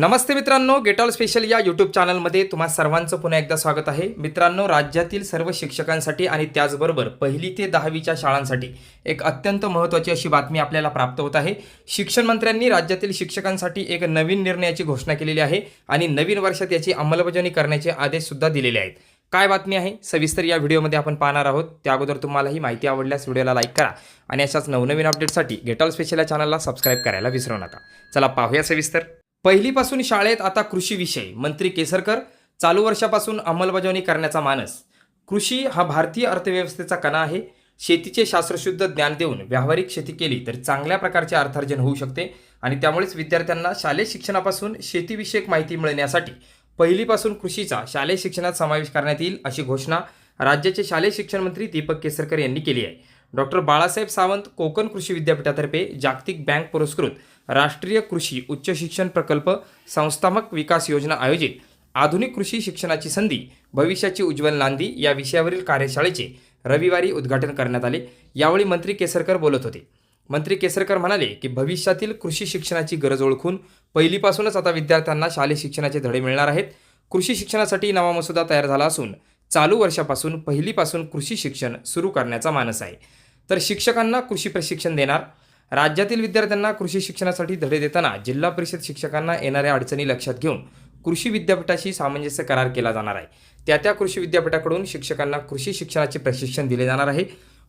नमस्ते मित्रांनो get all special या YouTube चॅनलमध्ये तुम्हा सर्वांचं पुन्हा एकदा स्वागत आहे. मित्रांनो राज्यातील सर्व शिक्षकांसाठी आणि त्याचबरोबर पहिली ते दहावीच्या शाळांसाठी एक अत्यंत महत्त्वाची अशी बातमी आपल्याला प्राप्त होत आहे. शिक्षण मंत्र्यांनी राज्यातील शिक्षकांसाठी एक नवीन निर्णयाची घोषणा केलेली आहे आणि नवीन वर्षात याची अंमलबजावणी करण्याचे आदेशसुद्धा दिलेले आहेत. काय बातमी आहे? सविस्तर या व्हिडिओमध्ये आपण पाहणार आहोत. त्या अगोदर तुम्हाला ही माहिती आवडल्यास व्हिडिओला लाईक करा आणि अशाच नवनवीन अपडेटसाठी गेटॉल स्पेशल या चॅनलला सबस्क्राईब करायला विसरू नका. चला पाहूया सविस्तर. पहिलीपासून शाळेत आता कृषी विषय मंत्री केसरकर चालू वर्षापासून अंमलबजावणी करण्याचा मानस. कृषी हा भारतीय अर्थव्यवस्थेचा कणा आहे. शेतीचे शास्त्रशुद्ध ज्ञान देऊन व्यावहारिक शेती केली तर चांगल्या प्रकारचे अर्थार्जन होऊ शकते आणि त्यामुळेच विद्यार्थ्यांना शालेय शिक्षणापासून शेतीविषयक माहिती मिळण्यासाठी पहिलीपासून कृषीचा शालेय शिक्षणात समावेश करण्यात येईल अशी घोषणा राज्याचे शालेय शिक्षण मंत्री दीपक केसरकर यांनी केली आहे. डॉक्टर बाळासाहेब सावंत कोकण कृषी विद्यापीठातर्फे जागतिक बँक पुरस्कृत राष्ट्रीय कृषी उच्च शिक्षण प्रकल्प संस्थात्मक विकास योजना आयोजित. आधुनिक कृषी शिक्षणाची संधी भविष्याची उज्ज्वल नांदी या विषयावरील कार्यशाळेचे रविवारी उद्घाटन करण्यात आले. यावेळी मंत्री केसरकर बोलत होते. मंत्री केसरकर म्हणाले की भविष्यातील कृषी शिक्षणाची गरज ओळखून पहिलीपासूनच आता विद्यार्थ्यांना शालेय शिक्षणाचे धडे मिळणार आहेत. कृषी शिक्षणासाठी नवा मसुदा तयार झाला असून चालू वर्षापासून पहिलीपासून कृषी शिक्षण सुरू करण्याचा मानस आहे. तर शिक्षकांना कृषी प्रशिक्षण देणार राज्यातील विद्यार्थ्यांना कृषी शिक्षणासाठी धडे देताना जिल्हा परिषद शिक्षकांना येणाऱ्या अडचणी लक्षात घेऊन कृषी विद्यापीठाशी सामंजस्य करार केला जाणार आहे. त्या त्या कृषी विद्यापीठाकडून शिक्षकांना कृषी शिक्षणाचे प्रशिक्षण दिले जाणार आहे.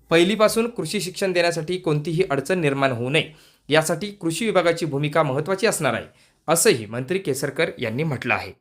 पहिलीपासून कृषी शिक्षण देण्यासाठी कोणतीही अडचण निर्माण होऊ नये. यासाठी कृषी विभागाची भूमिका महत्त्वाची असणार आहे असंही मंत्री केसरकर यांनी म्हटलं आहे.